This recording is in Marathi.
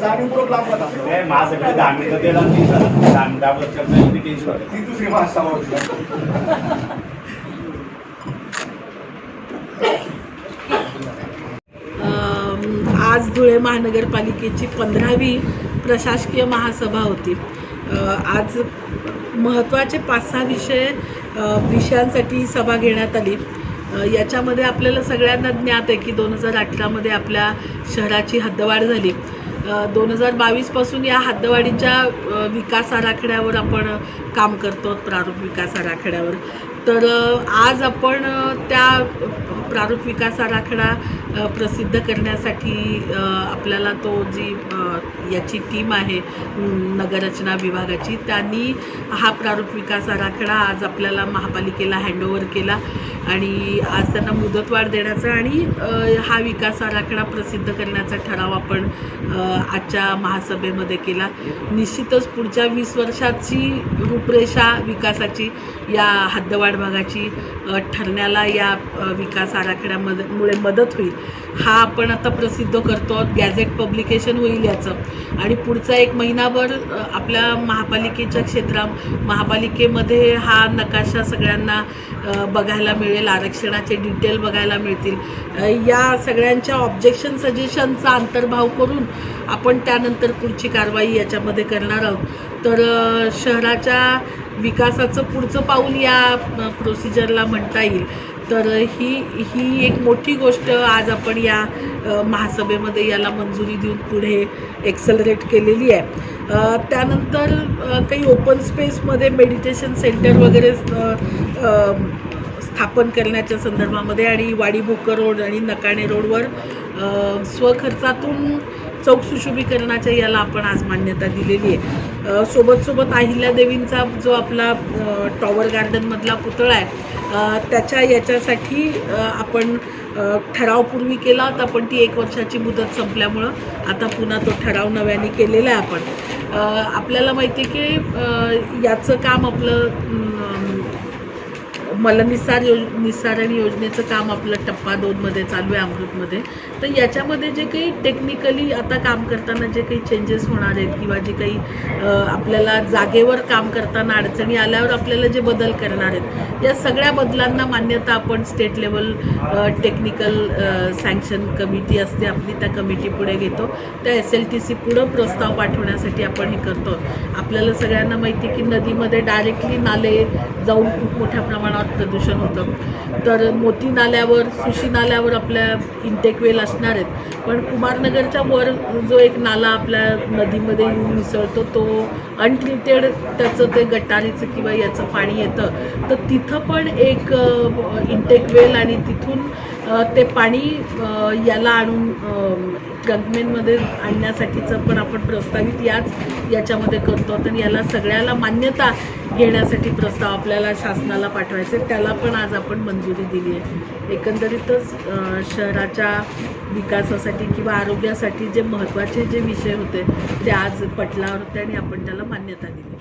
जाणीवपूर्वक दिला ती दुसरी आज धुळे महानगरपालिकेची पंधरावी प्रशासकीय महासभा होती. आज महत्त्वाचे पाच सहा विषय विषयांसाठी सभा घेण्यात आली. याच्यामध्ये आपल्याला सगळ्यांना ज्ञात आहे की दोन हजार अठरामध्ये आपल्या शहराची हद्दवाढ झाली. दोन हजार बावीसपासून या हद्दवाढीच्या विकास आराखड्यावर आपण काम करतो प्रारूप विकास आराखड्यावर. तर आज आपण त्या प्रारूप विकास आराखडा प्रसिद्ध करण्यासाठी आपल्याला तो जी याची टीम आहे नगररचना विभागाची त्यांनी हा प्रारूप विकास आराखडा आज आपल्याला महापालिकेला हँडओव्हर केला. आणि आज त्यांना मुदतवाढ देण्याचा आणि हा विकास आराखडा प्रसिद्ध करण्याचा ठराव आपण आजच्या महासभेमध्ये केला. निश्चितच पुढच्या वीस वर्षाची रूपरेषा विकासाची या हद्दवाढ भागाची ठरण्याला या विकास आराखड्यामध्ये मुळे मदत होईल. हा आपण आता प्रसिद्ध करतो. आहोत गॅझेट पब्लिकेशन होईल याचं. आणि पुढचा एक महिनाभर आपल्या महापालिकेच्या क्षेत्रा महापालिकेमध्ये हा नकाशा सगळ्यांना बघायला मिळेल. आरक्षणाचे डिटेल बघायला मिळतील. या सगळ्यांच्या ऑब्जेक्शन सजेशनचा अंतर्भाव करून आपण त्यानंतर पुढची कारवाई याच्यामध्ये करणार आहोत. तर शहराच्या विकासाचं पुढचं पाऊल या प्रोसिजरला म्हणता येईल. तर ही ही एक मोठी गोष्ट आज आपण या महासभेमध्ये याला मंजुरी देऊन पुढे एक्सलरेट केलेली आहे. त्यानंतर काही ओपन स्पेसमध्ये मेडिटेशन सेंटर वगैरे स्थापन करण्याच्या संदर्भामध्ये आणि वाडी भोकर रोड आणि नकाणे रोडवर स्वखर्चातून चौक सुशोभीकरणाच्या याला आपण आज मान्यता दिलेली आहे. सोबत सोबत अहिल्यादेवींचा जो आपला टॉवर गार्डनमधला पुतळा आहे त्याच्या याच्यासाठी आपण ठरावपूर्वी ठराव पूर्वी केला होता पण ती एक वर्षाची मुदत संपल्यामुळं आता पुन्हा तो ठराव नव्याने केलेला आहे आपण. आपल्याला माहिती आहे की याचं काम आपलं अम, मलनिसार योज निस्सारण योजनेचं काम आपलं टप्पा दोनमध्ये चालू आहे अमृतमध्ये. तर याच्यामध्ये जे काही टेक्निकली आता काम करताना जे काही चेंजेस होणार आहेत किंवा जे काही आपल्याला जागेवर काम करताना अडचणी आल्यावर आपल्याला जे बदल करणार आहेत या सगळ्या बदलांना मान्यता आपण state level technical sanction committee असते आपली त्या कमिटी पुढे घेतो. त्या एस एल टी सी पुढं प्रस्ताव पाठवण्यासाठी आपण हे करतो आपल्याला सगळ्यांना माहिती आहे की नदीमध्ये डायरेक्टली नाले जाऊन खूप मोठ्या प्रमाणावर प्रदूषण होतं. तर मोती नाल्यावर सुशी नाल्यावर आपल्या इंटेक वेल असणार आहेत. पण कुमारनगरच्या वर जो एक नाला आपल्या नदीमध्ये येऊन मिसळतो तो अनट्रीटेड त्याचं ते गटारीचं किंवा याचं पाणी येतं. तर तिथं पण एक इंटेक वेल आणि तिथून ते पाणी याला आणून गंगमेनमध्ये आणण्यासाठीचं पण आपण प्रस्तावित याच याच्यामध्ये करतो. तर याला सगळ्याला मान्यता घेण्यासाठी प्रस्ताव आपल्याला शासनाला पाठवायचे त्याला पण आज आपण मंजुरी दिली आहे. एकंदरीतच शहराच्या विकासासाठी किंवा आरोग्यासाठी जे महत्त्वाचे जे विषय होते ते आज पटलावर होते आणि आपण त्याला मान्यता दिली